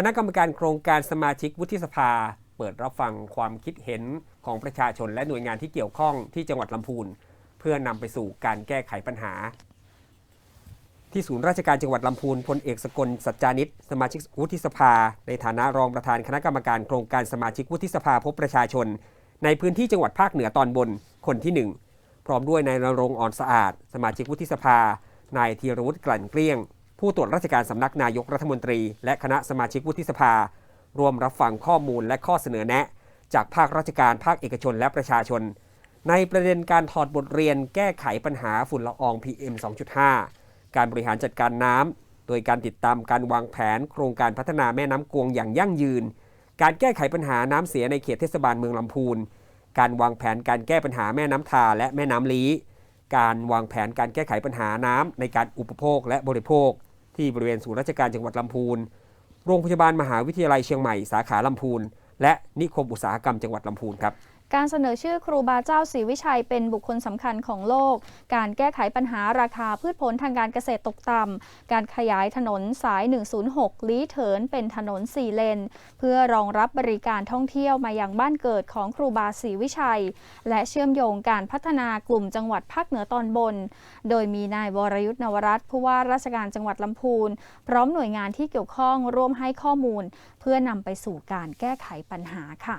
คณะกรรมการโครงการสมาชิกวุฒิสภา เปิดรับฟังความคิดเห็นของประชาชนและหน่วยงานที่เกี่ยวข้องที่จังหวัดลำพูน เพื่อนำไปสู่การแก้ไขปัญหา ที่ศูนย์ราชการจังหวัดลำพูนพลเอกสกลสัจจานิตสมาชิกวุฒิสภา ในฐานะรองประธานคณะกรรมการโครงการสมาชิกวุฒิสภาพบประชาชน ในพื้นที่จังหวัดภาคเหนือตอนบนคนที่หนึ่งพร้อมด้วยนายรงค์อ่อนสะอาด สมาชิกวุฒิสภานายธีรวุฒิกลั่นเกลี้ยง ผู้ตรวจราชการสำนักนายกรัฐมนตรี และคณะสมาชิกวุฒิสภา ร่วมรับฟังข้อมูลและข้อเสนอแนะ จากภาคราชการภาคเอกชนและประชาชน ในประเด็นการถอดบทเรียนแก้ไขปัญหาฝุ่นละออง PM 2.5 การบริหารจัดการน้ำโดยการติดตามการวางแผนโครงการพัฒนาแม่น้ำกวงอย่างยั่งยืน การแก้ไขปัญหาน้ำเสียในเขตเทศบาลเมืองลำพูน การวางแผนการแก้ปัญหาแม่น้ำทาและแม่น้ำลีการวางแผนการแก้ไขปัญหาน้ำในการอุปโภคและบริโภค ที่บริเวณศูนย์ราชการจังหวัดลำพูน โรงพยาบาลมหาวิทยาลัยเชียงใหม่สาขาลำพูน และนิคมอุตสาหกรรมจังหวัดลำพูนครับ การเสนอชื่อครูบาเจ้าศรีวิชัยเป็นบุคคลสำคัญของโลก การแก้ไขปัญหาราคาพืชผลทางการเกษตรตกต่ำ การขยายถนนสาย 106 ลี้เถินเป็นถนน 4 เลน เพื่อรองรับบริการท่องเที่ยวมาอยังบ้านเกิดของครูบาศรีวิชัย และเชื่อมโยงการพัฒนากลุ่มจังหวัดภาคเหนือตอนบน โดยมีนายวรยุทธ์นวรัตน์ผู้ว่าราชการจังหวัดลำพูน พร้อมหน่วยงานที่เกี่ยวข้องร่วมให้ข้อมูล เพื่อนำไปสู่การแก้ไขปัญหาค่ะ